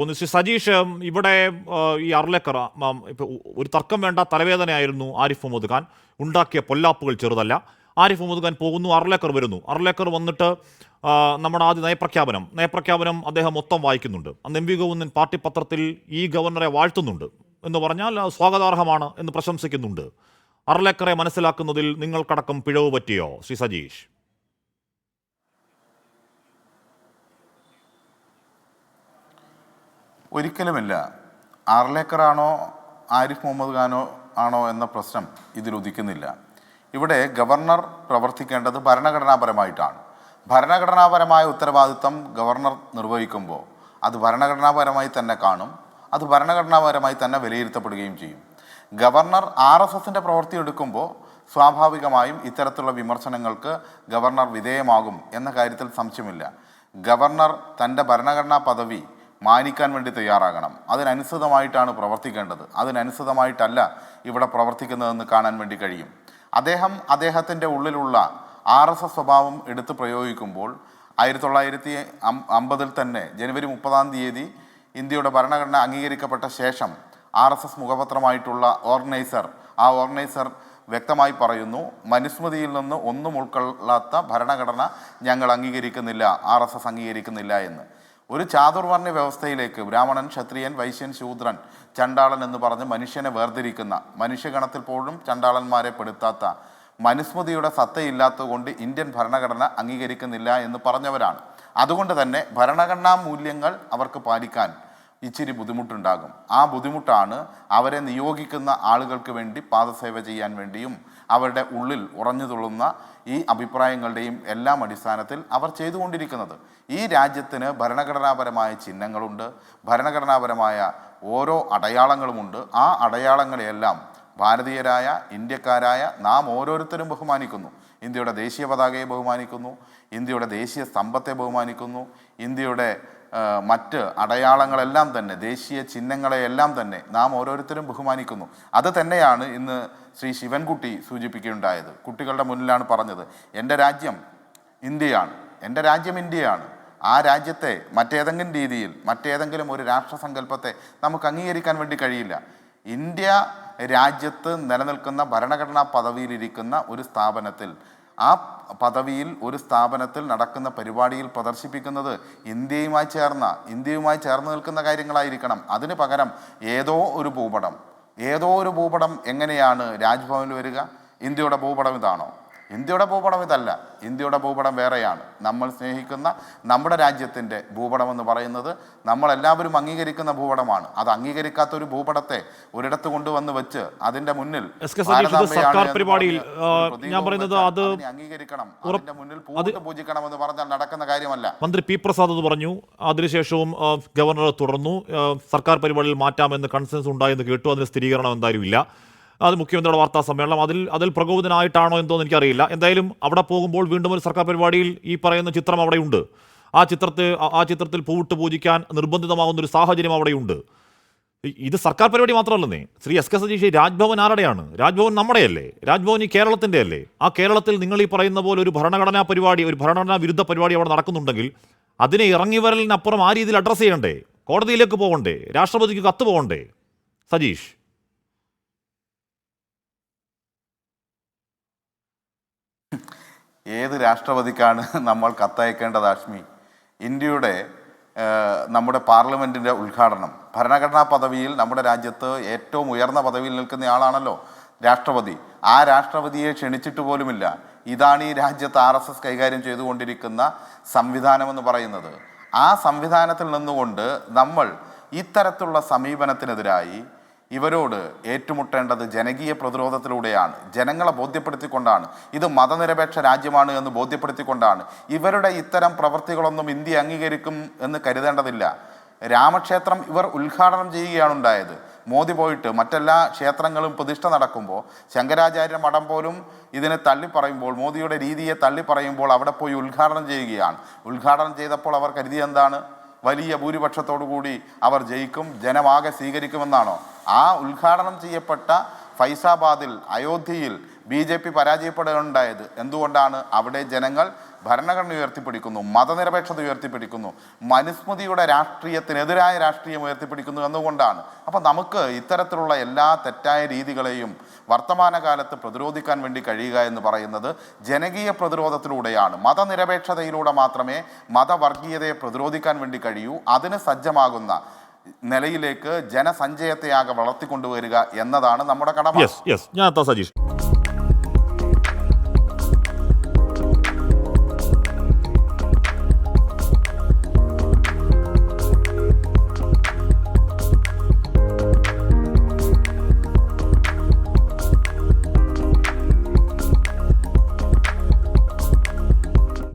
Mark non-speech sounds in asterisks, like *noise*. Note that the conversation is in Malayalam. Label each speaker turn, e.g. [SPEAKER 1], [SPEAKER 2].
[SPEAKER 1] ഒന്ന് ശ്രീ സജീഷ് ഇവിടെ ഈ അർലേക്കർ ഒരു തർക്കം വേണ്ട തലവേദനയായിരുന്നു ആരിഫ് മുഹമ്മദ് ഖാൻ. ഉണ്ടാക്കിയ പൊല്ലാപ്പുകൾ ചെറുതല്ല. ആരിഫ് മുഹമ്മദ് ഖാൻ പോകുന്നു അർലേക്കർ വരുന്നു. അർലേക്കർ വന്നിട്ട് നമ്മുടെ ആദ്യ നയപ്രഖ്യാപനം. നയപ്രഖ്യാപനം അദ്ദേഹം മൊത്തം വായിക്കുന്നുണ്ട്. അന്ന് എം വി ഗോവിന്ദൻ പാർട്ടി പത്രത്തിൽ ഈ ഗവർണറെ വാഴ്ത്തുന്നുണ്ട് എന്ന് പറഞ്ഞാൽ സ്വാഗതാർഹമാണ് എന്ന് പ്രശംസിക്കുന്നുണ്ട്. അർലേക്കറെ മനസ്സിലാക്കുന്നതിൽ നിങ്ങൾക്കടക്കം പിഴവ് പറ്റിയോ ശ്രീ സജീഷ്
[SPEAKER 2] ഒരിക്കലുമില്ല. ആർലേക്കറാണോ ആരിഫ് മുഹമ്മദ് ഖാനോ ആണോ എന്ന പ്രശ്നം ഇതിലുദിക്കുന്നില്ല ഇവിടെ ഗവർണർ പ്രവർത്തിക്കേണ്ടത് ഭരണഘടനാപരമായിട്ടാണ്. ഭരണഘടനാപരമായ ഉത്തരവാദിത്തം ഗവർണർ നിർവഹിക്കുമ്പോൾ അത് ഭരണഘടനാപരമായി തന്നെ കാണും അത് ഭരണഘടനാപരമായി തന്നെ വിലയിരുത്തപ്പെടുകയും ചെയ്യും. ഗവർണർ ആർ എസ് എസിന്റെ പ്രവൃത്തി എടുക്കുമ്പോൾ സ്വാഭാവികമായും ഇത്തരത്തിലുള്ള വിമർശനങ്ങൾക്ക് ഗവർണർ വിധേയമാകും എന്ന കാര്യത്തിൽ സംശയമില്ല. ഗവർണർ തന്റെ ഭരണഘടനാ പദവി മാനിക്കാൻ വേണ്ടി തയ്യാറാകണം. അതിനനുസൃതമായിട്ടാണ് പ്രവർത്തിക്കേണ്ടത്. അതിനനുസൃതമായിട്ടല്ല ഇവിടെ പ്രവർത്തിക്കുന്നതെന്ന് കാണാൻ വേണ്ടി കഴിയും. അദ്ദേഹം അദ്ദേഹത്തിന്റെ ഉള്ളിലുള്ള ആർ എസ് എസ് സ്വഭാവം എടുത്ത് പ്രയോഗിക്കുമ്പോൾ ആയിരത്തി തൊള്ളായിരത്തി അമ്പതിൽ തന്നെ ജനുവരി മുപ്പതാം തീയതി ഇന്ത്യയുടെ ഭരണഘടന അംഗീകരിക്കപ്പെട്ട ശേഷം ആർ എസ് എസ് മുഖപത്രമായിട്ടുള്ള ഓർഗനൈസർ ആ ഓർഗനൈസർ വ്യക്തമായി പറയുന്നു മനുസ്മൃതിയിൽ നിന്ന് ഒന്നും ഉൾക്കൊള്ളാത്ത ഭരണഘടന ഞങ്ങൾ അംഗീകരിക്കുന്നില്ല ആർ അംഗീകരിക്കുന്നില്ല എന്ന്. ഒരു ചാതുർവർണ വ്യവസ്ഥയിലേക്ക് ബ്രാഹ്മണൻ ക്ഷത്രിയൻ വൈശ്യൻ ശൂദ്രൻ ചണ്ടാളൻ എന്ന് പറഞ്ഞ് മനുഷ്യനെ വേർതിരിക്കുന്ന മനുഷ്യഗണത്തിൽ പോലും ചണ്ടാളന്മാരെ പെടുത്താത്ത മനുസ്മൃതിയുടെ സത്തയില്ലാത്തതുകൊണ്ട് ഇന്ത്യൻ ഭരണഘടന അംഗീകരിക്കുന്നില്ല എന്ന് പറഞ്ഞവരാണ്. അതുകൊണ്ട് തന്നെ ഭരണഘടനാ മൂല്യങ്ങൾ അവർക്ക് പാലിക്കാൻ ഇച്ചിരി ബുദ്ധിമുട്ടുണ്ടാകും. ആ ബുദ്ധിമുട്ടാണ് അവരെ നിയോഗിക്കുന്ന ആളുകൾക്ക് വേണ്ടി പാദസേവ ചെയ്യാൻ വേണ്ടിയും അവരുടെ ഉള്ളിൽ ഉറഞ്ഞു തുള്ളുന്ന ഈ അഭിപ്രായങ്ങളുടെയും എല്ലാം അടിസ്ഥാനത്തിൽ അവർ ചെയ്തുകൊണ്ടിരിക്കുന്നത്. ഈ രാജ്യത്തിന് ഭരണഘടനാപരമായ ചിഹ്നങ്ങളുണ്ട്. ഭരണഘടനാപരമായ ഓരോ അടയാളങ്ങളുമുണ്ട്. ആ അടയാളങ്ങളെയെല്ലാം ഭാരതീയരായ ഇന്ത്യക്കാരായ നാം ഓരോരുത്തരും ബഹുമാനിക്കുന്നു. ഇന്ത്യയുടെ ദേശീയ പതാകയെ ബഹുമാനിക്കുന്നു. ഇന്ത്യയുടെ ദേശീയ സ്തംഭത്തെ ബഹുമാനിക്കുന്നു. ഇന്ത്യയുടെ മറ്റ് അടയാളങ്ങളെല്ലാം തന്നെ ദേശീയ ചിഹ്നങ്ങളെയെല്ലാം തന്നെ നാം ഓരോരുത്തരും ബഹുമാനിക്കുന്നു. അത് തന്നെയാണ് ഇന്ന് ശ്രീ ശിവൻകുട്ടി സൂചിപ്പിക്കുകയുണ്ടായത്. കുട്ടികളുടെ മുന്നിലാണ് പറഞ്ഞത് എന്റെ രാജ്യം ഇന്ത്യയാണ് എന്റെ രാജ്യം ഇന്ത്യയാണ്. ആ രാജ്യത്തെ മറ്റേതെങ്കിലും രീതിയിൽ മറ്റേതെങ്കിലും ഒരു രാഷ്ട്രസങ്കല്പത്തെ നമുക്ക് അംഗീകരിക്കാൻ വേണ്ടി കഴിയില്ല. ഇന്ത്യ രാജ്യത്ത് നിലനിൽക്കുന്ന ഭരണഘടനാ പദവിയിലിരിക്കുന്ന ഒരു സ്ഥാപനത്തിൽ ആ പദവിയിൽ ഒരു സ്ഥാപനത്തിൽ നടക്കുന്ന പരിപാടിയിൽ പ്രദർശിപ്പിക്കുന്നത് ഇന്ത്യയുമായി ചേർന്ന ഇന്ത്യയുമായി ചേർന്ന് നിൽക്കുന്ന കാര്യങ്ങളായിരിക്കണം. അതിന് പകരം ഏതോ ഒരു ഭൂപടം ഏതോ ഒരു ഭൂപടം എങ്ങനെയാണ് രാജ്ഭവനിൽ വരിക? ഇന്ത്യയുടെ ഭൂപടം ഇതാണോ? ഇന്ത്യയുടെ ഭൂപടം ഇതല്ല. ഇന്ത്യയുടെ ഭൂപടം വേറെയാണ്. നമ്മൾ സ്നേഹിക്കുന്ന നമ്മുടെ രാജ്യത്തിന്റെ ഭൂപടം എന്ന് പറയുന്നത് നമ്മളെല്ലാവരും അംഗീകരിക്കുന്ന ഭൂപടമാണ്. അത് അംഗീകരിക്കാത്ത ഒരു ഭൂപടത്തെ ഒരിടത്ത് കൊണ്ടുവന്ന് വെച്ച് അതിന്റെ മുന്നിൽ
[SPEAKER 1] സർക്കാർ പരിപാടിയിൽ, ഞാൻ പറയുന്നത് അത്
[SPEAKER 2] അംഗീകരിക്കണം. അതിന്റെ മുന്നിൽ പൂജിക്കണം എന്ന് പറഞ്ഞാൽ നടക്കുന്ന കാര്യമല്ല.
[SPEAKER 1] മന്ത്രി പി പ്രസാദ് അത് പറഞ്ഞു. അതിനുശേഷവും ഗവർണർ തുടർന്നു. സർക്കാർ പരിപാടിയിൽ മാറ്റാമെന്ന് കൺസെൻസ് ഉണ്ടായെന്ന് കേട്ടു. അതിന് സ്ഥിരീകരണം എന്തായാലും ഇല്ല. അത് മുഖ്യമന്ത്രിയുടെ വാർത്താ സമ്മേളനം. അതിൽ അതിൽ പ്രകോപിതനായിട്ടാണോ എന്തോന്ന് എനിക്കറിയില്ല. എന്തായാലും അവിടെ പോകുമ്പോൾ വീണ്ടും ഒരു സർക്കാർ പരിപാടിയിൽ ഈ പറയുന്ന ചിത്രം അവിടെയുണ്ട്. ആ ചിത്രത്തെ ആ- ചിത്രത്തിൽ പൂവിട്ട് പൂജിക്കാൻ നിർബന്ധിതമാകുന്ന ഒരു സാഹചര്യം അവിടെയുണ്ട്. ഇത് സർക്കാർ പരിപാടി മാത്രമല്ലെന്നേ. ശ്രീ എസ് കെ സതീഷ് രാജ്ഭവൻ ആരുടെയാണ്? രാജ്ഭവൻ നമ്മുടെയല്ലേ? രാജ്ഭവൻ ഈ കേരളത്തിന്റെ അല്ലേ? ആ കേരളത്തിൽ നിങ്ങൾ ഈ പറയുന്ന പോലെ ഒരു ഭരണഘടനാ പരിപാടി ഒരു ഭരണഘടനാ വിരുദ്ധ പരിപാടി അവിടെ നടക്കുന്നുണ്ടെങ്കിൽ അതിനെ ഇറങ്ങി വരലിനപ്പുറം ആ രീതിയിൽ അഡ്രസ്സ് ചെയ്യണ്ടേ? കോടതിയിലേക്ക് പോകണ്ടേ? രാഷ്ട്രപതിക്ക് കത്ത് പോകണ്ടേ? സജീഷ്
[SPEAKER 2] ഏത് രാഷ്ട്രപതിക്കാണ് *laughs* നമ്മൾ കത്തയക്കേണ്ടത് ആഷ്മി? ഇന്ത്യയുടെ നമ്മുടെ പാർലമെന്റിന്റെ ഉദ്ഘാടനം. ഭരണഘടനാ പദവിയിൽ നമ്മുടെ രാജ്യത്ത് ഏറ്റവും ഉയർന്ന പദവിയിൽ നിൽക്കുന്ന ആളാണല്ലോ രാഷ്ട്രപതി. ആ രാഷ്ട്രപതിയെ ക്ഷണിച്ചിട്ട് പോലുമില്ല. ഇതാണ് ഈ രാജ്യത്ത് ആർ എസ് എസ് കൈകാര്യം ചെയ്തുകൊണ്ടിരിക്കുന്ന സംവിധാനമെന്ന് പറയുന്നത്. ആ സംവിധാനത്തിൽ നിന്നുകൊണ്ട് നമ്മൾ ഇത്തരത്തിലുള്ള സമീപനത്തിനെതിരായി ഇവരോട് ഏറ്റുമുട്ടേണ്ടത് ജനകീയ പ്രതിരോധത്തിലൂടെയാണ്. ജനങ്ങളെ ബോധ്യപ്പെടുത്തിക്കൊണ്ടാണ്. ഇത് മതനിരപേക്ഷ രാജ്യമാണ് എന്ന് ബോധ്യപ്പെടുത്തിക്കൊണ്ടാണ്. ഇവരുടെ ഇത്തരം പ്രവൃത്തികളൊന്നും ഇന്ത്യ അംഗീകരിക്കും എന്ന് കരുതേണ്ടതില്ല. രാമക്ഷേത്രം ഇവർ ഉദ്ഘാടനം ചെയ്യുകയാണ് ഉണ്ടായത്. മോദി പോയിട്ട് മറ്റെല്ലാ ക്ഷേത്രങ്ങളും പ്രതിഷ്ഠ നടക്കുമ്പോൾ ശങ്കരാചാര്യ മഠം പോലും ഇതിനെ തള്ളിപ്പറയുമ്പോൾ മോദിയുടെ രീതിയെ തള്ളിപ്പറയുമ്പോൾ അവിടെ പോയി ഉദ്ഘാടനം ചെയ്യുകയാണ്. ഉദ്ഘാടനം ചെയ്തപ്പോൾ അവർ കരുതിയ എന്താണ്? വലിയ ഭൂരിപക്ഷത്തോടു കൂടി അവർ ജയിക്കും ജനമാകെ സ്വീകരിക്കുമെന്നാണോ? ആ ഉദ്ഘാടനം ചെയ്യപ്പെട്ട ഫൈസാബാദിൽ അയോധ്യയിൽ ബി ജെ പി പരാജയപ്പെടുകയുണ്ടായത്. എന്തുകൊണ്ടാണ്? അവിടെ ജനങ്ങൾ ഭരണഘടന ഉയർത്തിപ്പിടിക്കുന്നു മതനിരപേക്ഷത ഉയർത്തിപ്പിടിക്കുന്നു മനുസ്മൃതിയുടെ രാഷ്ട്രീയത്തിനെതിരായ രാഷ്ട്രീയം ഉയർത്തിപ്പിടിക്കുന്നു എന്നുകൊണ്ടാണ്. അപ്പം നമുക്ക് ഇത്തരത്തിലുള്ള എല്ലാ തെറ്റായ രീതികളെയും വർത്തമാനകാലത്ത് പ്രതിരോധിക്കാൻ വേണ്ടി കഴിയുക എന്ന് പറയുന്നത് ജനകീയ പ്രതിരോധത്തിലൂടെയാണ്. മതനിരപേക്ഷതയിലൂടെ മാത്രമേ മതവർഗീയതയെ പ്രതിരോധിക്കാൻ വേണ്ടി കഴിയൂ. അതിന് സജ്ജമാകുന്ന നിലയിലേക്ക് ജനസഞ്ചയത്തെയാകെ വളർത്തിക്കൊണ്ടുവരിക എന്നതാണ് നമ്മുടെ കടമ.
[SPEAKER 1] യെസ് യെസ് ഞാൻ സജീഷ്.